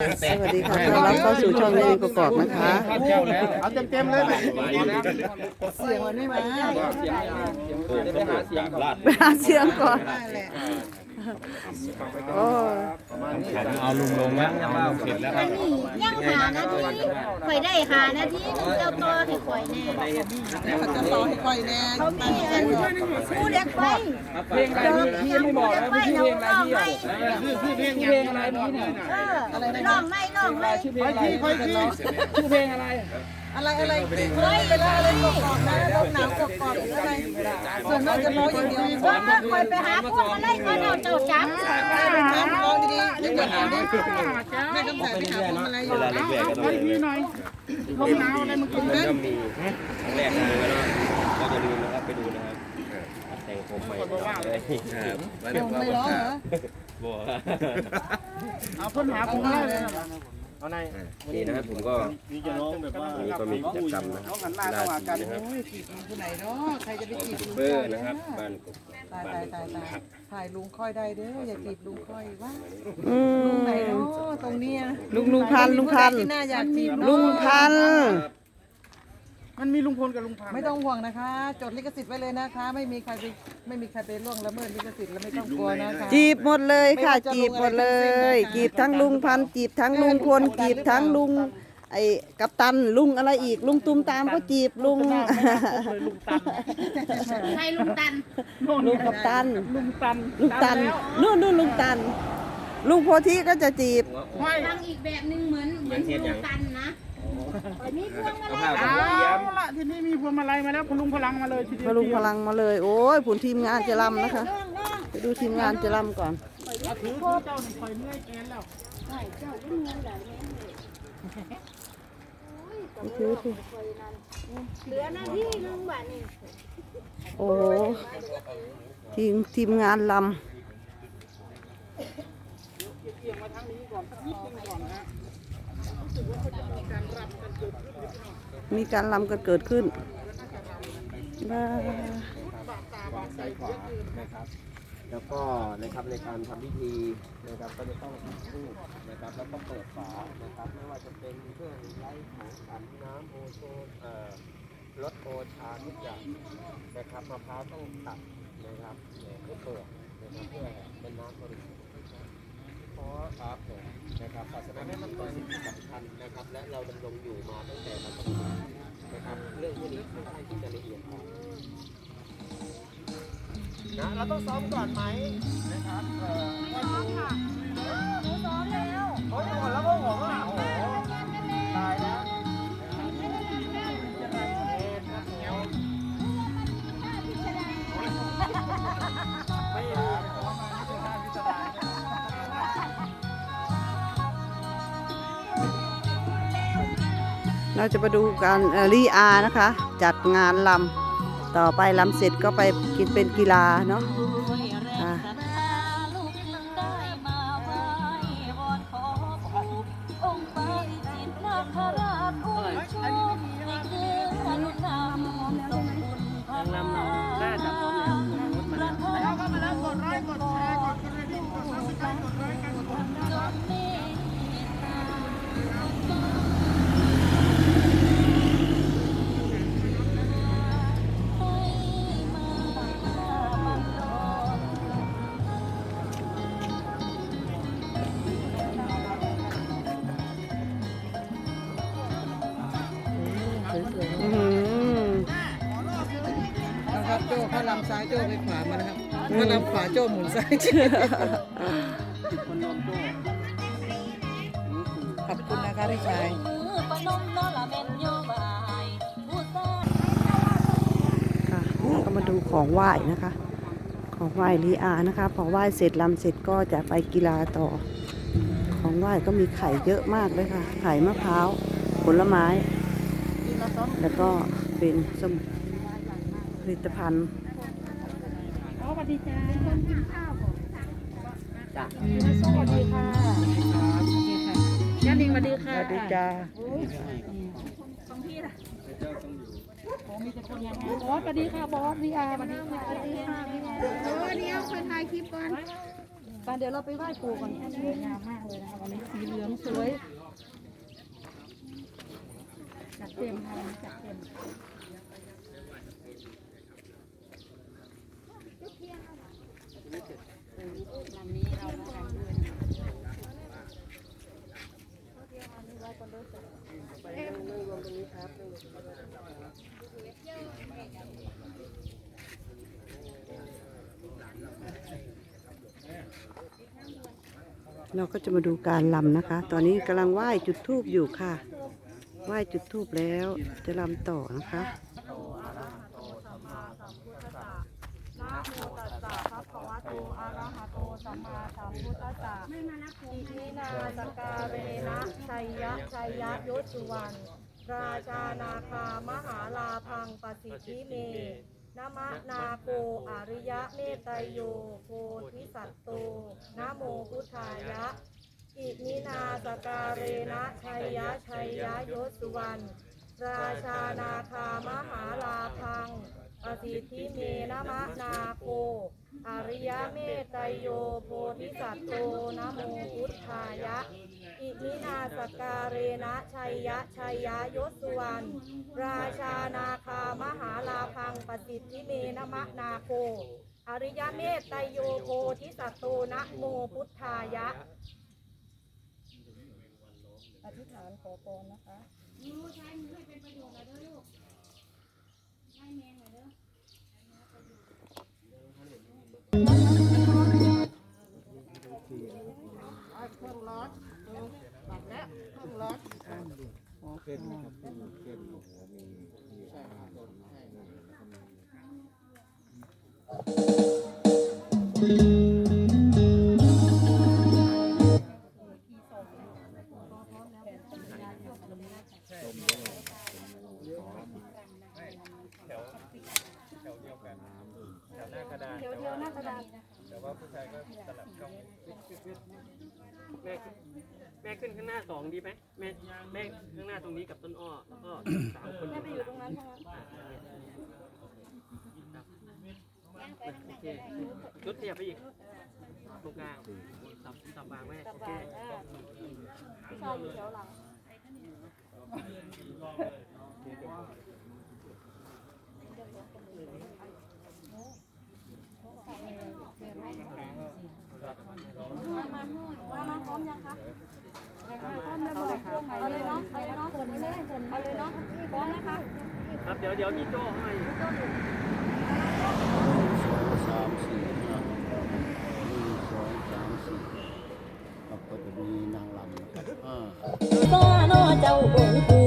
สวัสดีค่ะต้อนรับเข้าสู่ช่องในประกอบนะคะ เอาเต็มเต็มๆเลยไหมเสียงมันไม่มาไปหาเสียงก่อนไปหาเสียงก่อนโอ้ยเอาลุงลงแล้วเสร็จแล้วครับยังหานาทีข่อยได้หานาทีเจ้าตัวให้ ข่อยแน่เขาจะต่อให้ค่อยแน่เขามีอันผู้เล็กไฟเพลงอะไรพี่ไม่บอกแล้วพี่ชื่อเพลงอะไรพี่ชื่อเพลงอะไรพี่เนี่ยเออร้องไม่ร้องไม่ชื่อเพลงอะไรชื่อเพลงอะไรอะไรอะไรเฮ้ยเวลาอะไรกรอบๆนะลมหนาวกรอบๆหรืออะไรส่วนมากจะร้องอย่างเดียวว่าข่อยไปหาพวกอะไรก็เอาเจ้าจับน้ำร้องดีๆยังไงหาได้แม่กำแสายไปหาผมอะไรอยู่เวลาเราแบกก็ต้องเลย ลมหนาวอะไรมันกินมันก็มีครั้งแรกเลยนะก็จะดูนะครับไปดูนะครับแต่งผมใหม่เลยครับไม่ร้องเหรอบอกเอาพ่นหาผมได้เลย เอาในนี่นะครับผมก็นี่จะน้องแบบว่าวันนี้ก็มีกิจกรรมนะครับราศีนะครับโอ้ยจีบผู้ไหนเนาะใครจะไปจีบลุงเบอร์นะครับบ้านกบตายบ้านตายกตายบตายนะครับถ่ายลุงค่อยได้เด้ออย่าจีบลุงค่อยว่าอืลุงไหนมเนาะตรงเนี้ยลุงลุงพันธุ์ลุงพันธุ์ที่น่าอยากจีบเนาะลุงพันธุ์ มันมีลุงพลกับลุงพันธุ์ไม่ต้องห่วงนะคะ จดลิขสิทธิ์ไว้เลยนะคะ ไม่มีใครไปไม่มีใครไปล่วงละเมิดลิขสิทธิ์แล้วไม่ต้องกลัวนะคะจีบหมดเลยค่ะไม่ว่าจะจีบหมดเลยลุงอะไรทั้งสิ้นนะคะจีบทั้งลุงพันธุ์จีบทั้งลุงพลจีบทั้งลุง ไอ้กัปตันลุงอะไรอีก ลุงตุ้มตามก็จีบลุง ลุงตันใครลุงตันลุงกัปตัน ลุงตันลุงตันนู่นนู่นลุงตัน ลุงโพธิก็จะจีบ ไม่ ฟังอีกแบบนึงเหมือนเหมือนลุงตันนะ มีพวงมาลัยเอาละทีนี้มีพวงมาลัยมาแล้วพลุงพลังมาเลยทีเดียวพลุงพลังมาเลย โอ้ยผุนทีมงานจะลำนะคะ ไปดูทีมงานจะลำก่อนถือเจ้าหนึ่งคอยเมื่อยแกนแล้วใช่เจ้าก็เงินเหลือเงินถือถือเหลือหน้าที่นึงบาทนี่โอ้ทีมทีมงานลำเอียงมาทางนี้ก่อนสักนิดนึงก่อนนะ มีการรำกันเกิดขึ้นหรือเปล่ามีการลำกันเกิดขึ้นบ้าซ้ายขวานะครับ แล้วก็นะครับในการทำพิธีนะครับก็จะต้องจุดธูปนะครับแล้วก็เปิดฝานะครับไม่ว่าจะเป็นเครื่องไล่ของขันน้ำโอโซนเอ่อรถโอชาทุกอย่างนะครับมะพร้าวต้องตัดนะครับเอ่อให้เปิดนะครับเพื่อเป็นน้ำบริสุทธิ์ เพราะครับผมนะครับศาสนาได้มันเป็นสิ่งที่สำคัญนะครับ และเราดำรงอยู่มาตั้งแต่บรรพบุรุษนะครับ เรื่องพวกนี้ค่อนข้างที่จะละเอียดอ่อนนะเราต้องซ้อมก่อนไหมนะครับเอ่อ ค่ะ เราจะมาดูการรีอานะคะ จัดงานลำต่อไปลำเสร็จก็ไปกินเป็นกีฬาเนาะอะอื้อ โจ้ไปขวามานะครับถ้าลำขวาโจ้หมุนซ้ายขอบคุณนะคะพี่ชายค่ะแล้วก็มาดูของไหว้นะคะ ของไหว้ลีอานะคะพอไหว้เสร็จลำเสร็จก็จะไปกีฬาต่อ ของไหว้ก็มีไข่เยอะมากเลยค่ะ ไข่มะพร้าว ผลไม้ แล้วก็เป็นสมุนผลิตภัณฑ์ ดีจ้าคนกินข้าวก่อนจ้ะสวัสดีค่ะย่านิงสวัสดีสค่ะวัสดีจ้าบอสสวัสดีค่ะบอสวีอาร์สวัสดีค่ะสวัสดีค่ะเออเดี๋ยวคนถ่ายคลิปก่อนไปเดี๋ยวเราไปไหว้ปู่ก่อนสวยงามมากเลยนะคะวันนี้สีเหลืองสวยจัดเต็มค่ะวันนี้จัดเต็ม เราก็จะมาดูการลำนะคะ ตอนนี้กำลังไหว้จุดธูปอยู่ค่ะ ไหว้จุดธูปแล้ว จะลำต่อนะคะโตอะระหะโตสัมมาสัมพุทธัสสะอิมินาสกาเรนะชัยยะชัยยะยศสุวรรณ ราชานาคามหาลาพังปสิทธิเมนะมะนาโกอริยะเมตไตโยโพธิสัตโตนะโมพุทธายะ อิมินาสการเรนะชัยยะชัยยะยศสุวรรณราชานาคามหาลาพัง ปสิทธิเมนะมะนาโคอริยเมตไตโยโพธิสัตโตนะโมพุทธายะ อิมินาสการเรนะชัยยะชัยยะยศสุวรรณราชานาคามหาลาพังปสิทธิเมนะมะนาโคอริยเมตไตโยโพธิสัตโตนะโมพุทธายะ อธิษฐานขอพรนะคะเเครื่องร้อนตักแล้เครื่องร้อน ดี๋ยวเดี๋ยวหน้ากระดาษแม่แม่ขึ้นข้างหน้าสองดีไหมแม่แม่ข้างหน้าตรงนี้กับต้นอ้อแล้วก็สามคนแม่ไปอยู่ตรงนั้นเพราะงั้นโอเคชุดขยับไปอีกตรงกลางสับสับวางแม่จับโอเควางอ่าผู้ชายอยู่แถวหลัง มามา มยังคะพร้อมแล้วบอกเอาเลยเนาะเอาเลยเนาะเอาเลยเอาเลยเนาะพร้อมนะคะครับเดี๋ยวเดี๋ยวมีโจ้เข้ามาอีกสามสี่ห้าหนึ่งสองสามสี่ครับก็จะมีนางลำนะครับอ่าซาโนเจ้าองค์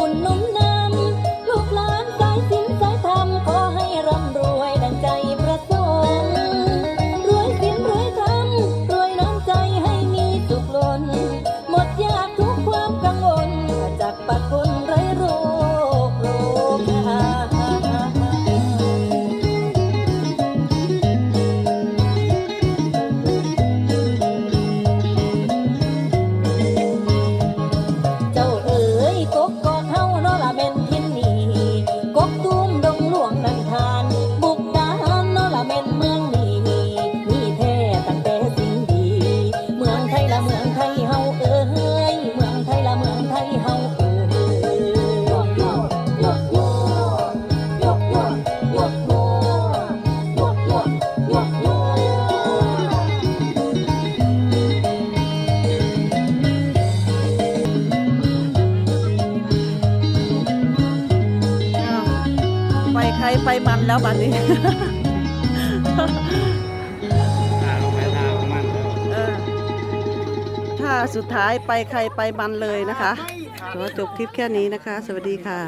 பொன்னும் แล้วบัดนี้เออถ้าสุดท้ายไปใครไปมันเลยนะคะขอจบคลิปแค่นี้นะคะ สวัสดีค่ะ